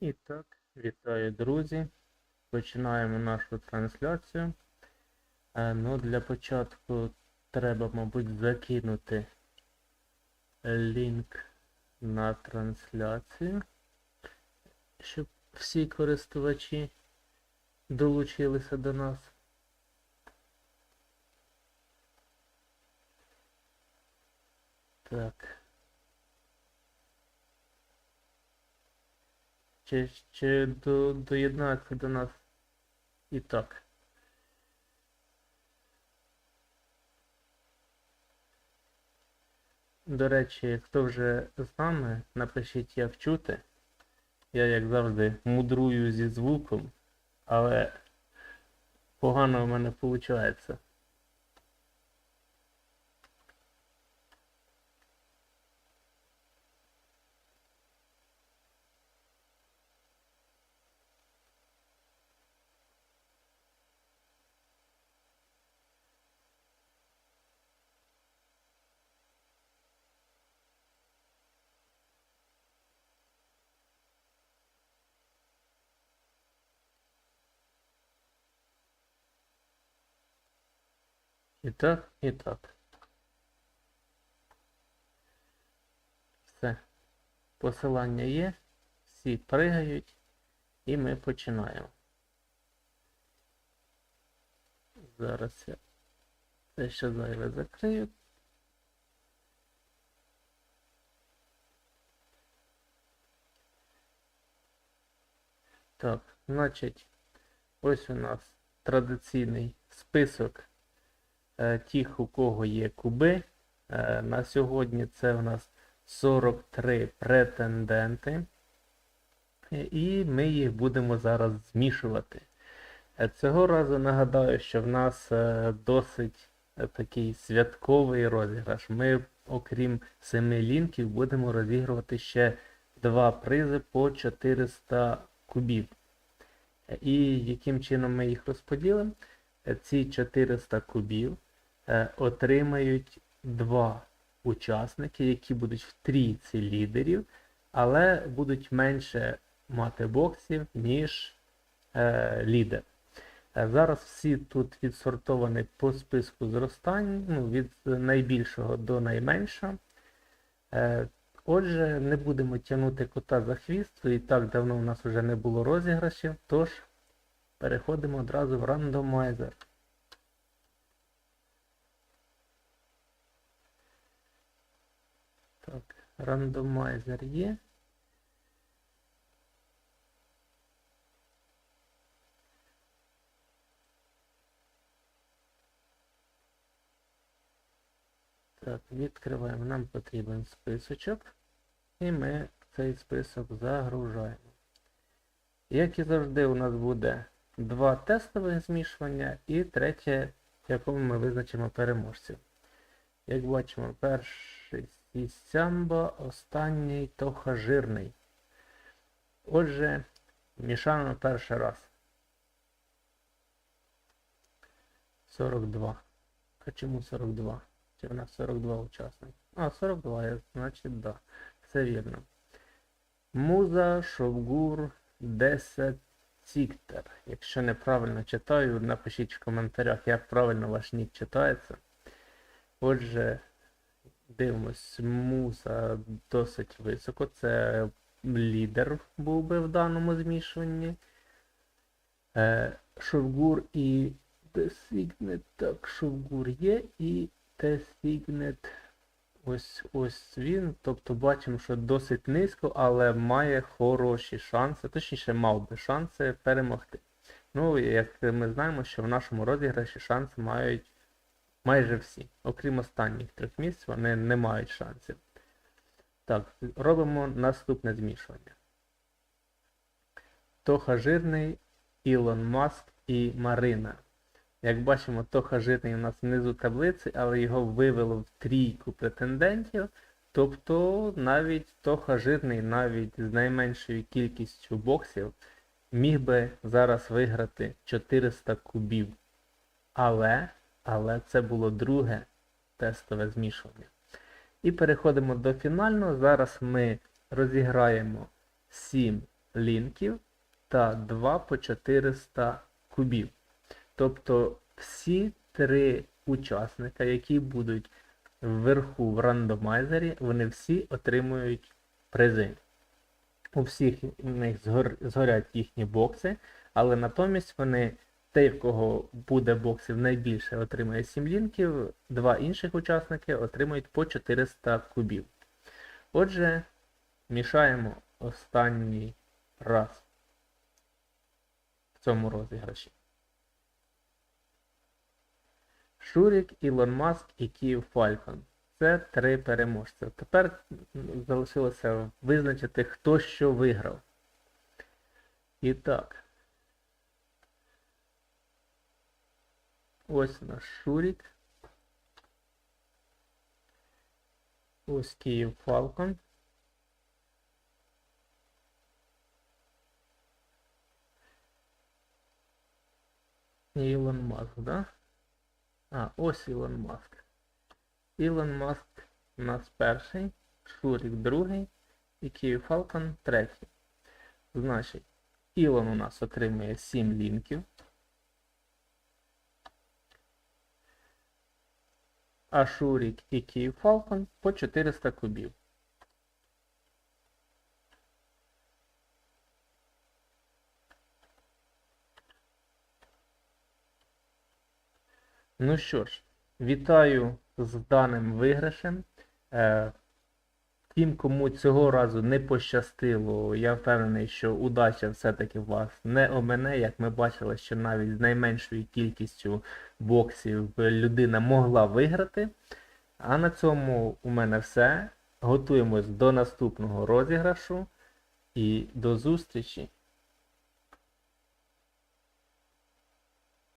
І так, вітаю, друзі. Починаємо нашу трансляцію. Е, ну, для початку треба, мабуть, закинути лінк на трансляцію, щоб всі користувачі долучилися до нас. Так. Чи, чи до, доєднаються до нас і так. До речі, хто вже з нами, напишіть як чути. Я, як завжди, мудрую зі звуком, але погано в мене виходить. І так, і так. Все. Посилання є, всі пригають, і ми починаємо. Зараз я це ще зайве закрию. Так, значить, ось у нас традиційний список тих, у кого є куби. Е, на сьогодні це у нас 43 претенденти. Е, І ми їх будемо зараз змішувати. Е, Цього разу нагадаю, що в нас е, досить е, такий святковий розіграш. Ми, окрім 7 лінків, будемо розігрувати ще два призи по 400 кубів. Е, І яким чином ми їх розподілимо? Е, Ці 400 кубів е, отримають два учасники, які будуть в трійці лідерів, але будуть менше мати боксів, ніж е, лідер. Е, Зараз всі тут відсортовані по списку зростань, ну, від найбільшого до найменшого. Е, Отже, не будемо тягнути кота за хвіст, і так давно у нас вже не було розіграшів, тож переходимо одразу в рандомайзер. Так, рандомайзер є. Так, відкриваємо. Нам потрібен списочок. І ми цей список загружаємо. Як і завжди, у нас буде два тестових змішування і третє, в якому ми визначимо переможців. Як бачимо, перший сісямбо, останній тоха жирний. Отже, мішаємо перший раз. 42. А чому 42? Чи в нас 42 учасники? А, 42, значить, да. Все вірно. Муза, Шовгур, Десет, Сіктер. Якщо неправильно читаю, напишіть в коментарях, як правильно ваш нік читається. Отже, дивимось, Муза досить високо. Це лідер був би в даному змішуванні. Е, Шовгур і Designet. Так, Шовгур є і Designet. Ось ось він. Тобто бачимо, що досить низько, але має хороші шанси, точніше мав би шанси перемогти. Ну, як ми знаємо, що в нашому розіграші шанси мають майже всі. Окрім останніх трьох місць, вони не мають шансів. Так, робимо наступне змішування. Тоха Жирний, Ілон Маск і Марина. Як бачимо, Тоха Жирний у нас внизу таблиці, але його вивело в трійку претендентів. Тобто навіть Тоха Жирний, навіть з найменшою кількістю боксів, міг би зараз виграти 400 кубів. Але, але це було друге тестове змішування. І переходимо до фінального. Зараз ми розіграємо 7 лінків та 2 по 400 кубів. Тобто всі три учасника, які будуть вверху в рандомайзері, вони всі отримують призи. У всіх в них згорять їхні бокси, але натомість вони, той, в кого буде боксів найбільше, отримає 7 лінків, два інших учасники отримують по 400 кубів. Отже, мішаємо останній раз в цьому розіграші. Шурік, Ілон Маск і Київ Фалькон. Це три переможця. Тепер залишилося визначити, хто що виграв. І так. Ось наш Шурік. Ось Київ Фалкон. Ілон Маск, да? А, ось Ілон Маск. Ілон Маск у нас перший, Шурік другий і Київ Фалкон третій. Значить, Ілон у нас отримує 7 лінків. А Шурік і Київ Фалкон по 400 кубів. Ну що ж, вітаю з даним виграшем. Тим, кому цього разу не пощастило, я впевнений, що удача все-таки вас не омене. Як ми бачили, що навіть з найменшою кількістю боксів людина могла виграти. А на цьому у мене все. Готуємось до наступного розіграшу і до зустрічі!